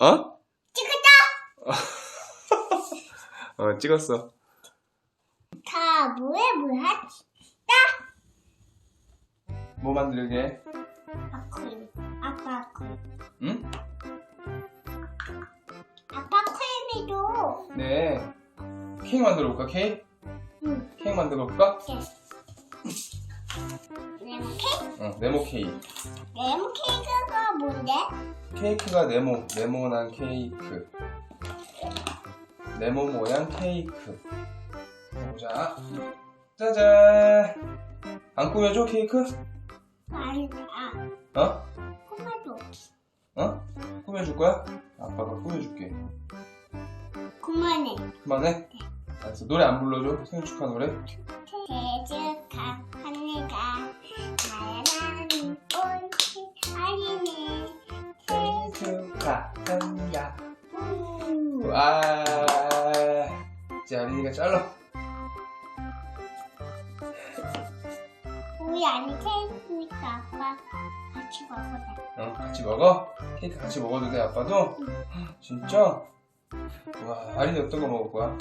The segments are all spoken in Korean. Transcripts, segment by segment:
어? 찍었다. 어, 찍었어. 다 뭐해 뭐야? 뭐 만들게? 아쿠 아빠 아쿠 응? 아빠 크림이도 네. 케이크 만들어 볼까, 케이크? 응 케이크 만들어 볼까? 레몬 케이크 응, 네모 케이크. 레몬 케이크가 뭔데? 케이크가 네모, 네모난 케이크. 네모 모양 케이크. 보자. 짜잔. 안 꾸며줘, 케이크? 아니 아 어? 토마토 어? 꾸며줄 거야? 아빠가 꾸며줄게. 그만해 그만해? 알았어. 노래 안 불러줘? 생일 축하 노래? 대축 우리 아니 케이크니까 아빠 같이 먹어자 응, 같이 먹어? 케이크 같이 먹어도 돼, 아빠도? 진짜? 와, 아린이 어떤 거 먹을 거야?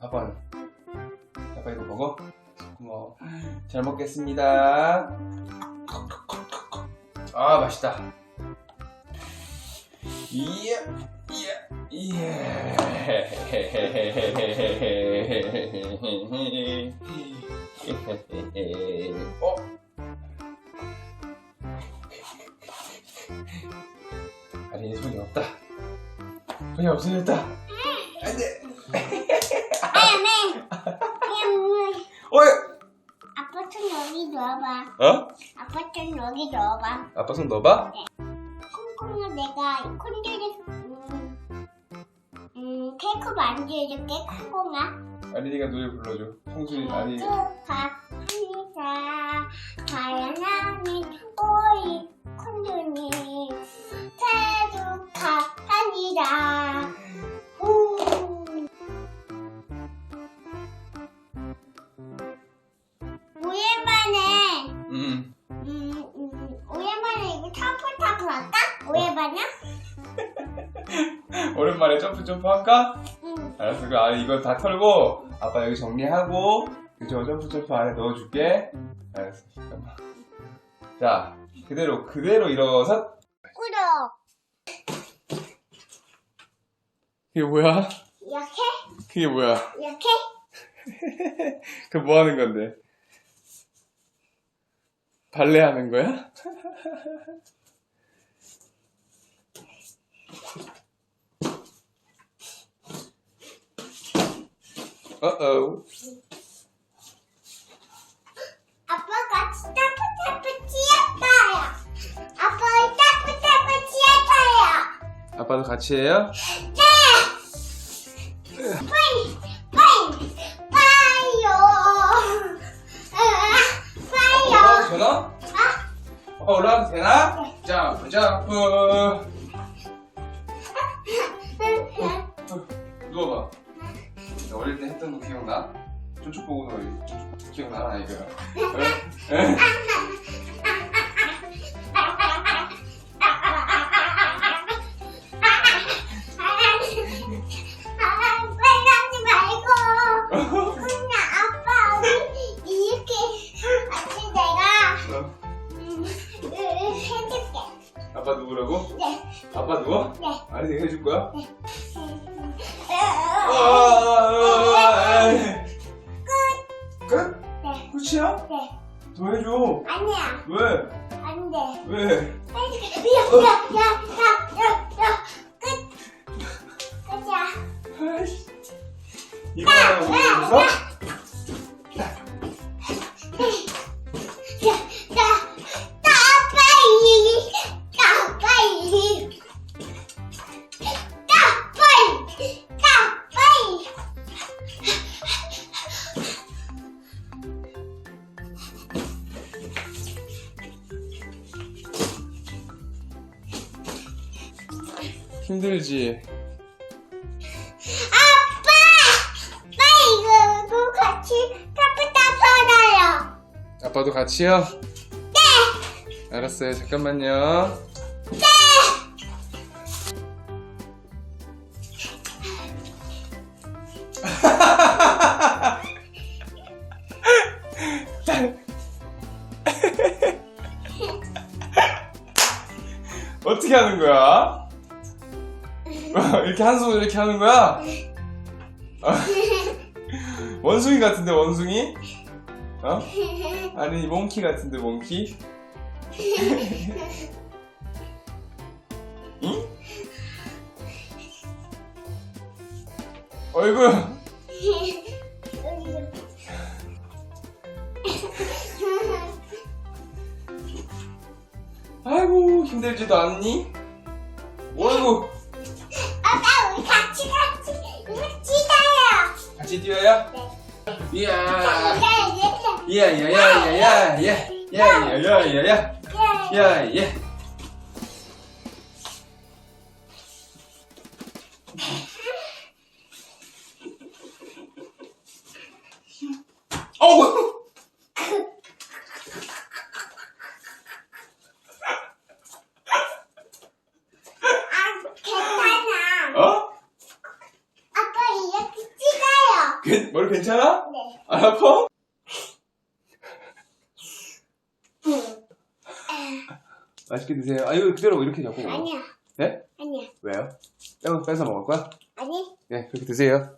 아빠는? 아빠 이거 먹어? 고마워. 잘 먹겠습니다. 아, 맛있다. 이에, 이에, 이에. 어? 아린이 손이 없다. 손이 없어졌다. 안 돼. 아야매 그냥 어이! 아빠 좀 여기 넣어봐 어? 아빠 좀 여기 넣어봐 아빠 손 넣어봐. 콩콩은 내가 콘들이 음, 음 케이크 만들어줄게 콩콩아 아린이가 노래 불러줘. 성순이, 아니, 축하 합니다 다양한 오이 콘들이 축하합니다 우. 오랜만에 음. 음, 음, 오랜만에 이거 타프 타프 할까? 오랜만이야? 오랜만에 점프 점프 할까? 응. 알았어. 그 안에 이거 다 털고 아빠 여기 정리하고 그저 점프 점프 안에 넣어줄게. 알았어. 잠깐만. 자, 그대로 그대로 일어서. 꾸덕. 그게 뭐야? 이렇게? 그게 뭐야? 이렇게? 그 뭐 하는 건데? 발레 하는 거야? 어어. 아빠가 타프타프 치었어요. 아빠 타프타프 치었어요. 아빠도 같이 해요? 빠이, 빠이, 빠이요. 으아, 빠이요. 되나? 아, 아빠 올라가도 되나? 점프 점프. 기억나나 이거? 응? 아, 더 해줘. 아니야, 왜? 안 돼. 왜? 힘들지? 아빠! 아빠 이거 이거 같이 카페타 받아요. 아빠도 같이요? 네! 알았어요. 잠깐만요. 네! 어떻게 하는 거야? 이렇게 한 손으로 이렇게 하는 거야? 원숭이 같은데 원숭이? 어? 아니 몽키 같은데 몽키? 응? 어이구 아이고 힘들지도 않니? 어이구 가요. 같이 뛰어야? 네. 이야 예, 이야 이야 이야 이야 이야 이야 이야 이야 이야 예, 예. 야, 예. 괜- 머리 괜찮아? 네. 안 아파? 맛있게 드세요. 아, 이거 그대로 이렇게 잡고 먹어. 아니야. 네? 아니야. 왜요? 빼서, 뺏어 먹을 거야? 아니. 네, 그렇게 드세요.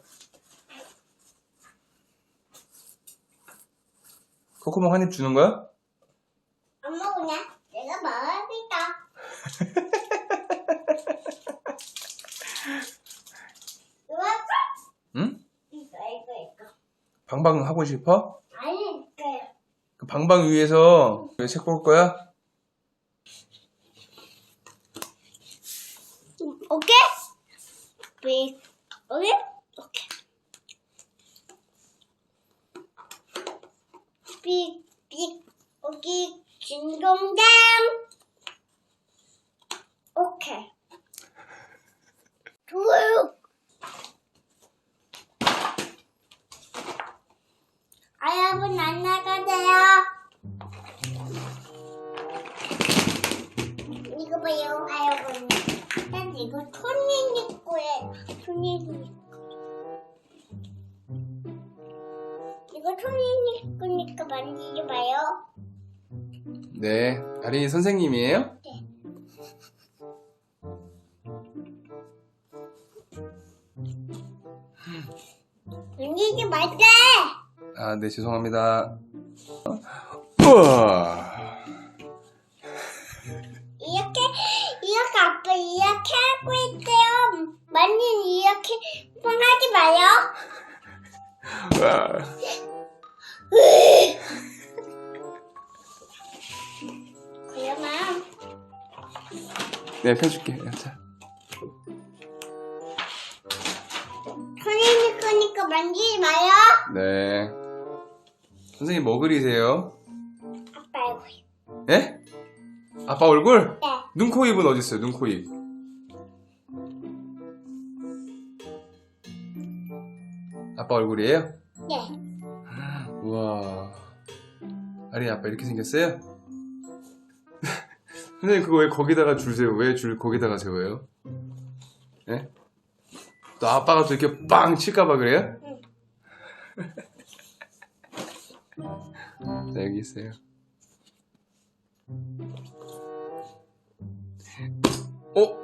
코코몽 한 입 주는 거야? 안 먹으냐? 내가 먹어야겠다. 이거 할까? 응? 이거 이거 이거. 방방 하고 싶어? 아니 이거요. 그 방방 위에서 책볼 거야? 오케이? 빅. 오케이? 오케이. 빅, 빅, 오케이, 진동장. 아, 여러분. 난 이거 거에 손님 이거 거니까 만지지 마요. 네. 아린이 선생님이에요? 네. 만지지 말자. 아, 네, 죄송합니다. 우와. 우와. 그러면 네, 펴줄게. 자. 손님 거니까 만지지 마요. 네. 선생님 뭐 그리세요? 아빠 이거. 예? 아빠 얼굴? 네. 눈, 코, 입은 어딨어요? 눈, 코, 입. 아빠 얼굴이에요? 네. 우와. 아린이 아빠 이렇게 생겼어요? 선생님 그거 왜 거기다가 줄 세요? 왜 줄 거기다가 세워요? 예? 또 아빠가 또 이렇게 빵 칠까봐 그래요? 자 여기 있어요. 어? 어?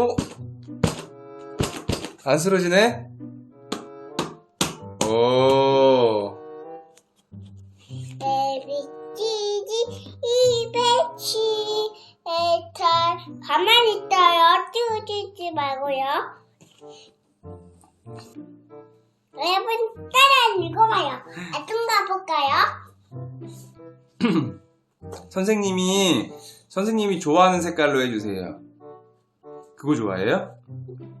어? 안 쓰러지네? 오. 에비치지 이베치 에탈 가만히 있어요 띄우지 말고요 여러분 따라 읽어봐요 거 볼까요? 선생님이 선생님이 좋아하는 색깔로 해주세요. 그거 좋아해요?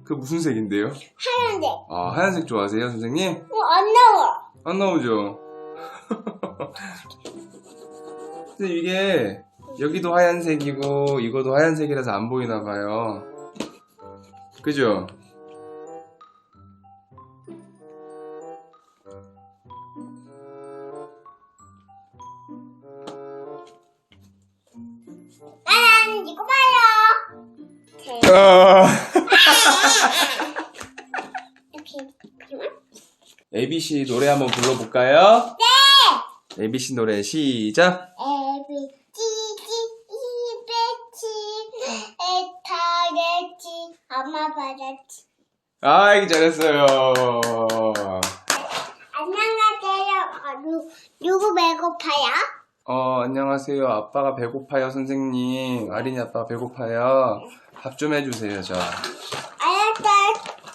그 무슨 색인데요? 하얀색 아 하얀색 좋아하세요, 선생님? 어, 안 나와 안 나오죠. 근데 이게 여기도 하얀색이고 이거도 하얀색이라서 안 보이나 봐요. 그죠? 나는 이거 봐요 제 아... ABC 노래 한번 불러볼까요? 네! ABC 노래 시작! 에타레치 엄마 바라치 아, 이기 잘했어요. 어, 안녕하세요. 아빠가 배고파요, 선생님. 아린이 아빠가 배고파요. 밥 좀 해주세요, 저. 알았어요.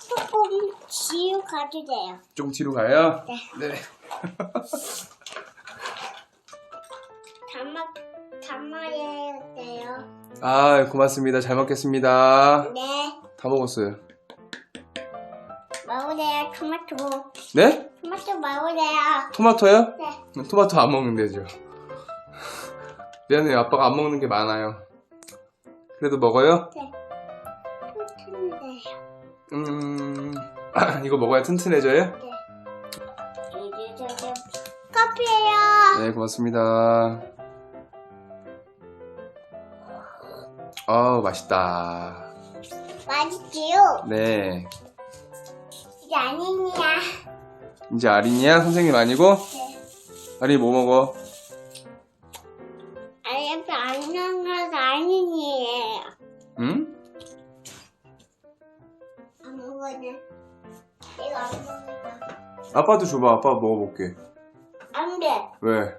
조금 지우 가도 돼요. 좀 뒤로 가요? 네. 네. 담아, 담아야 돼요. 아, 고맙습니다. 잘 먹겠습니다. 네. 다 먹었어요. 먹으래요. 토마토. 네? 토마토 먹으래요. 토마토요? 네. 토마토 안 먹는데죠. 미안해요. 아빠가 안 먹는 게 많아요. 그래도 먹어요? 네. 토마토인데요. 음, 이거 먹어야 튼튼해져요? 네. 쭈쭈쭈쭈. 커피예요. 네, 고맙습니다. 아 맛있다. 맛있지요? 네. 이게 아니냐. 이제 아린이야? 선생님 아니고? 네. 아린이 뭐 먹어? 아무거나. 이거 아무거나. 아빠도 줘봐. 아빠 먹어볼게. 안 돼. 왜?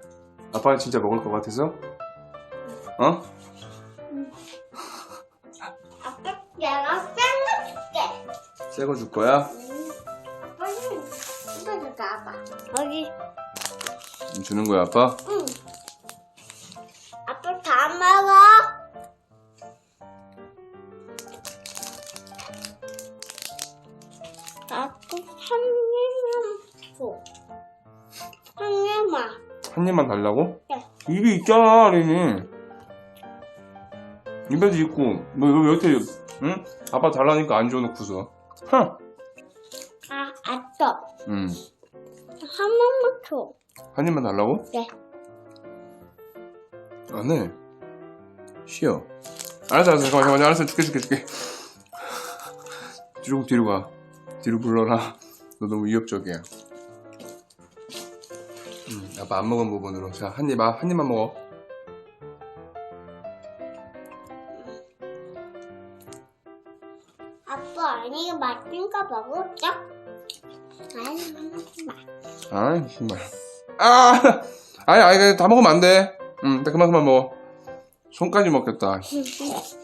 아빠는 진짜 먹을 것 같아서? 어? 아빠 내가 줄게. 새 거 줄 거야? 음. 아빠는 이거 좀 나봐. 여기. 음, 주는 거야, 아빠? 응. 입만. 한 입만 달라고? 네. 입이 있잖아, 아린이. 입에도 있고, 뭐, 왜 이렇게, 응? 아빠 달라니까 안 줘놓고서. 흥! 아, 아빠. 응. 한 번만 줘. 한 입만 달라고? 네. 안 해. 쉬어. 알았어, 알았어. 잠깐만, 잠깐만. 알았어. 줄게, 줄게, 줄게. 조금 뒤로 가. 뒤로 불러라. 너 너무 위협적이야. 음, 아빠 안 먹은 부분으로. 자, 한 입, 아, 한 입만 먹어. 아빠, 아니, 맛있는 거 먹었죠? 아니, 마. 아이, 정말. 아! 아니, 아니, 다 먹으면 안 돼. 응, 나 그만, 그만 먹어. 손까지 먹겠다.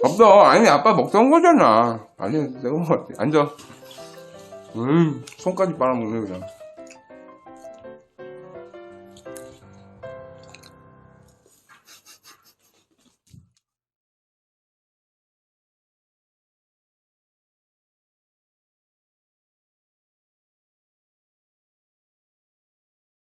없어. 아니, 아빠 먹던 거잖아. 아니, 내가 먹었지. 앉아. 음, 손까지 빨아먹네, 그냥.